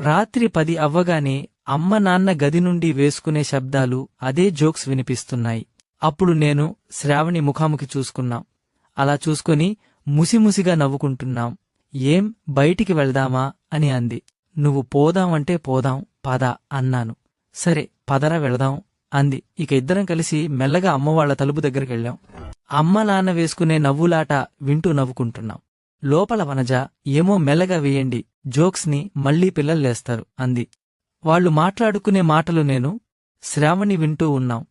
రాత్రి పది అవ్వగానే అమ్మ నాన్న గది నుండి వేసుకునే శబ్దాలు అదే జోక్స్ వినిపిస్తున్నాయి. అప్పుడు నేను శ్రావణి ముఖాముఖి చూసుకున్నాం. అలా చూసుకొని ముసిముసిగా నవ్వుకుంటున్నాం. ఏం బయటికి వెళ్దామా అని అంది. నువ్వు పోదామంటే పోదాం పద అన్నాను. సరే పదరా వెళదాం అంది. ఇక ఇద్దరం కలిసి మెల్లగా అమ్మవాళ్ళ తలుపు దగ్గరికెళ్ళాం అమ్మ నాన్న వేసుకునే నవ్వులాట వింటూ నవ్వుకుంటున్నాం. లోపల వనజ ఏమో మెల్లగా వేయండి జోక్స్ని మళ్ళీ పిల్లల్లేస్తారు అంది. వాళ్ళు మాట్లాడుకునే మాటలు నేను శ్రావణి వింటూ ఉన్నాం.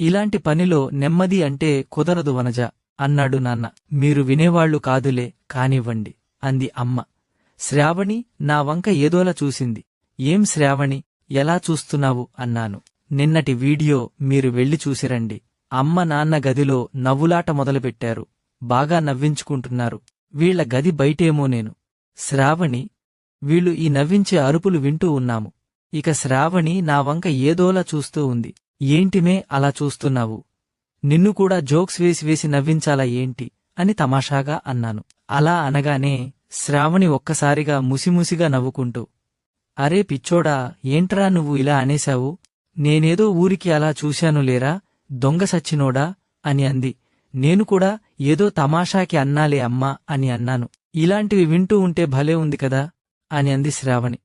ఇలాంటి పనిలో నెమ్మది అంటే కుదరదు వనజ అన్నాడు నాన్న. మీరు వినేవాళ్ళు కాదులే కానివ్వండి అంది అమ్మ. శ్రావణి నా వంక ఏదోలా చూసింది. ఏం శ్రావణి ఎలా చూస్తున్నావు? అన్నాను. నిన్నటి వీడియో మీరు వెళ్ళి చూసిరండి. అమ్మ నాన్న గదిలో నవ్వులాట మొదలుపెట్టారు. బాగా నవ్వించుకుంటున్నారు. వీళ్ళ గది బయటేమో నేను. శ్రావణి వీళ్ళు ఈ నవ్వించే అరుపులు వింటూ ఉన్నాము. ఇక శ్రావణి నా వంక ఏదోలా చూస్తూ ఉంది. ఏంటిమే అలా చూస్తున్నావు? నిన్ను కూడా జోక్స్ వేసి వేసి నవ్వించాలా ఏంటి? అని తమాషాగా అన్నాను. అలా అనగానే శ్రావణి ఒక్కసారిగా ముసిముసిగా నవ్వుకుంటూ అరే పిచ్చోడా ఏంట్రా నువ్వు ఇలా అనేశావు? నేనేదో ఊరికి అలా చూశాను లేరా? దొంగ సచ్చినోడా? అని అంది. నేను కూడా ఏదో తమాషాకి అన్నాలే అమ్మా అని అన్నాను. ఇలాంటివి వింటూ ఉంటే భలే ఉంది కదా అని అంది శ్రావణి.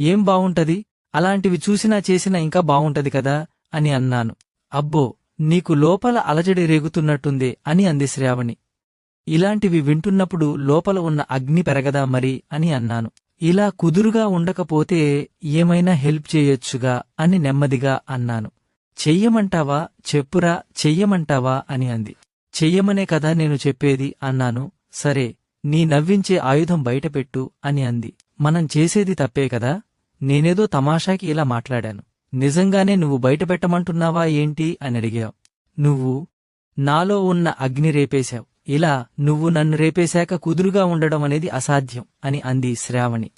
ఏం బావుంటది? అలాంటివి చూసినా చేసినా ఇంకా బావుంటది కదా అని అన్నాను. అబ్బో నీకు లోపల అలజడి రేగుతున్నట్టుందే అని అంది శ్రావణి. ఇలాంటివి వింటున్నప్పుడు లోపల ఉన్న అగ్ని పెరగదా మరి అని అన్నాను. ఇలా కుదురుగా ఉండకపోతే ఏమైనా హెల్ప్ చేయొచ్చుగా అని నెమ్మదిగా అన్నాను. చెయ్యమంటావా? చెప్పురా చెయ్యమంటావా? అని అంది. చెయ్యమనే కదా నేను చెప్పేది అన్నాను. సరే నీ నవ్వించే ఆయుధం బయటపెట్టు అని అంది. మనం చేసేది తప్పే కదా? నేనేదో తమాషాకి ఇలా మాట్లాడాను. నిజంగానే నువ్వు బయటపెట్టమంటున్నావా ఏంటి? అని అడిగావు. నువ్వు నాలో ఉన్న అగ్ని రేపేశావు. ఇలా నువ్వు నన్ను రేపేశాక కుదురుగా ఉండడం అనేది అసాధ్యం అని అంది శ్రావణి.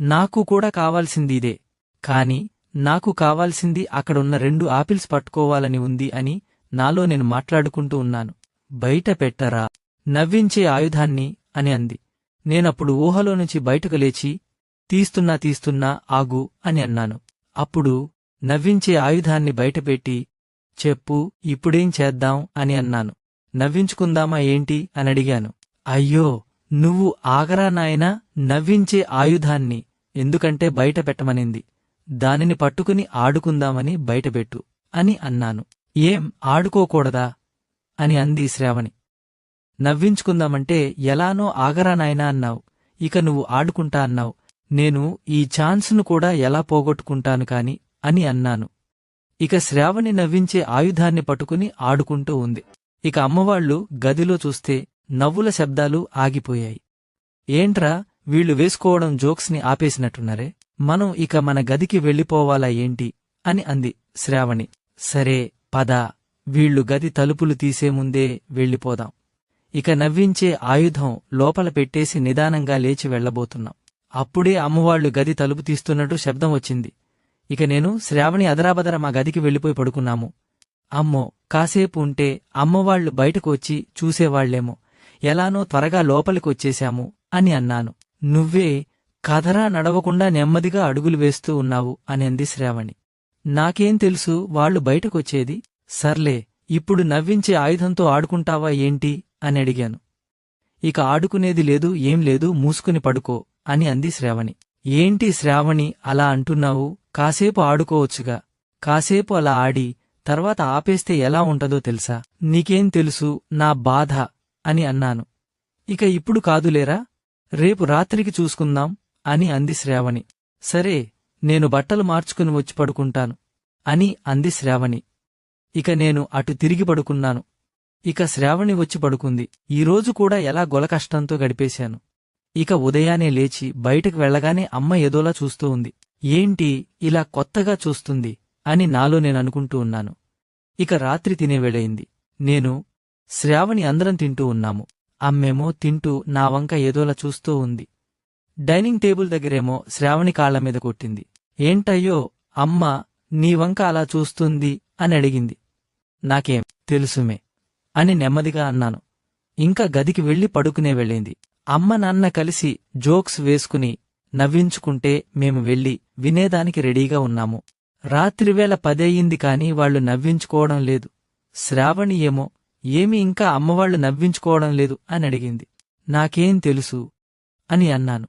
నాకు కూడా కావాల్సింది ఇదే కాని నాకు కావాల్సింది అక్కడున్న రెండు ఆపిల్స్ పట్టుకోవాలని ఉంది అని నాలో నేను మాట్లాడుకుంటూ ఉన్నాను. బయట పెట్టరా? నవ్వించే ఆయుధాన్ని అని అంది. నేనప్పుడు ఊహలో నుంచి బయటకు లేచి తీస్తున్నా తీస్తున్నా ఆగు అని అన్నాను. అప్పుడు నవ్వించే ఆయుధాన్ని బయటపెట్టి చెప్పు ఇప్పుడేం చేద్దాం అని అన్నాను. నవ్వించుకుందామా ఏంటి అని అడిగాను. అయ్యో నువ్వు ఆగరా నాయనా? నవ్వించే ఆయుధాన్ని ఎందుకంటే బయట పెట్టమనింది. దానిని పట్టుకుని ఆడుకుందామని బయటపెట్టు అని అన్నాను. ఏం ఆడుకోకూడదా? అని అంది శ్రావణి. నవ్వించుకుందామంటే ఎలానో ఆగరా నాయనా అన్నావు. ఇక నువ్వు ఆడుకుంటా అన్నావు. నేను ఈ ఛాన్స్ను కూడా ఎలా పోగొట్టుకుంటాను కాని అని అన్నాను. ఇక శ్రావణి నవ్వించే ఆయుధాన్ని పట్టుకుని ఆడుకుంటూ ఉంది. ఇక అమ్మవాళ్ళు గదిలో చూస్తే నవ్వుల శబ్దాలు ఆగిపోయాయి. ఏంట్రా వీళ్ళు వేసుకోవడం జోక్స్ని ఆపేసినట్టున్నారే? మనం ఇక మన గదికి వెళ్ళిపోవాలా ఏంటి? అని అంది శ్రావణి. సరే పద. వీళ్ళు గది తలుపులు తీసే ముందే వెళ్ళిపోదాం. ఇక నవ్వించే ఆయుధం లోపల పెట్టేసి నిదానంగా లేచి వెళ్ళబోతున్నాం అప్పుడే అమ్మవాళ్ళు గది తలుపు తీస్తున్నట్టు శబ్దం వచ్చింది. ఇక నేను శ్రావణి అదరాబదర మా గదికి వెళ్ళిపోయి పడుకున్నాము. అమ్మో కాసేపు ఉంటే అమ్మవాళ్ళు బయటకు వచ్చి చూసేవాళ్ళేమో ఎలానో త్వరగా లోపలికొచ్చేశాము అని అన్నాను. నువ్వే కథరా నడవకుండా నెమ్మదిగా అడుగులు వేస్తూ ఉన్నావు అని అంది శ్రావణి. నాకేం తెలుసు వాళ్ళు బయటకొచ్చేది సర్లే ఇప్పుడు నవ్వించే ఆయుధంతో ఆడుకుంటావా ఏంటి? అని అడిగాను. ఇక ఆడుకునేది లేదు ఏం లేదు మూసుకుని పడుకో అని అంది శ్రావణి. ఏంటి శ్రావణి అలా అంటున్నావు? కాసేపు ఆడుకోవచ్చుగా. కాసేపు అలా ఆడి తర్వాత ఆపేస్తే ఎలా ఉంటదో తెలుసా? నీకేం తెలుసు నా బాధ అని అన్నాను. ఇక ఇప్పుడు కాదులేరా? రేపు రాత్రికి చూసుకుందాం అని అంది శ్రావణి. సరే నేను బట్టలు మార్చుకుని వచ్చి పడుకుంటాను అని అంది శ్రావణి. ఇక నేను అటు తిరిగి పడుకున్నాను. ఇక శ్రావణి వచ్చి పడుకుంది. ఈరోజు కూడా ఎలా గొలకష్టంతో గడిపేశాను. ఇక ఉదయానే లేచి బయటకు వెళ్ళగానే అమ్మ ఏదోలా చూస్తూ ఉంది. ఏంటి ఇలా కొత్తగా చూస్తుంది అని నాలో నేను అనుకుంటూ ఉన్నాను. ఇక రాత్రి తినేవేళయింది నేను శ్రావణి అందరం తింటూ ఉన్నాము. అమ్మేమో తింటూ నా వంక ఏదోలా చూస్తూ ఉంది. డైనింగ్ టేబుల్ దగ్గరేమో శ్రావణి కాళ్ళ మీద కొట్టింది. ఏంటయ్యో అమ్మ నీ వంక అలా చూస్తుంది అని అడిగింది. నాకేం తెలుసుమే అని నెమ్మదిగా అన్నాను. ఇంకా గదికి వెళ్ళి పడుకునే వెళ్ళింది. అమ్మ నాన్న కలిసి జోక్స్ వేసుకుని నవ్వించుకుంటే మేము వెళ్ళి వినేదానికి రెడీగా ఉన్నాము. రాత్రివేళ పదయ్యింది కాని వాళ్ళు నవ్వించుకోవడం లేదు. శ్రావణి ఏమో ఏమి ఇంకా అమ్మవాళ్ళు నవ్వించుకోవడం లేదు అని అడిగింది. నాకేం తెలుసు అని అన్నాను.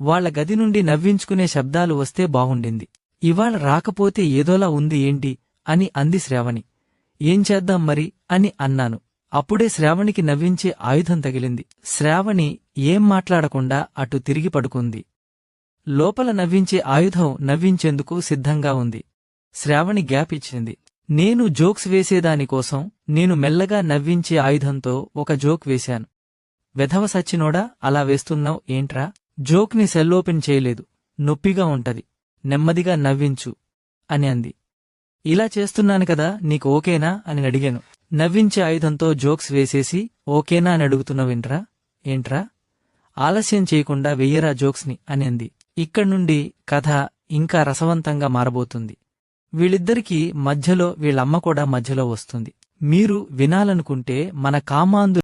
వాళ్ళ గది నుండి నవ్వించుకునే శబ్దాలు వస్తే బాగుండింది. ఇవాళ రాకపోతే ఏదోలా ఉంది ఏంటి అని అంది శ్రావణి. ఏం చేద్దాం మరి అని అన్నాను. అప్పుడే శ్రావణికి నవ్వించే ఆయుధం తగిలింది. శ్రావణి ఏం మాట్లాడకుండా అటు తిరిగి పడుకుంది. లోపల నవ్వించే ఆయుధం నవ్వించేందుకు సిద్ధంగా ఉంది. శ్రావణి గ్యాప్ ఇచ్చింది. నేను జోక్స్ వేసేదానికోసం నేను మెల్లగా నవ్వించే ఆయుధంతో ఒక జోక్ వేశాను. వెధవ సచ్చినోడా అలా వేస్తున్నావు ఏంట్రా? జోక్ని సెల్లోపెన్ చేయలేదు. నొప్పిగా ఉంటది. నెమ్మదిగా నవ్వించు అని అంది. ఇలా చేస్తున్నాను కదా నీకు ఓకేనా అని అడిగాను. నవ్వించే ఆయుధంతో జోక్స్ వేసేసి ఓకేనా అని అడుగుతున్నావేంట్రా ఏంట్రా? ఆలస్యం చేయకుండా వెయ్యరా జోక్స్ని అని అంది. ఇక్కడ్నుండి కథ ఇంకా రసవంతంగా మారబోతుంది. వీళ్ళిద్దరికీ మధ్యలో వీళ్ళమ్మ కూడా మధ్యలో వస్తుంది. మీరు వినాలనుకుంటే మన కామాందు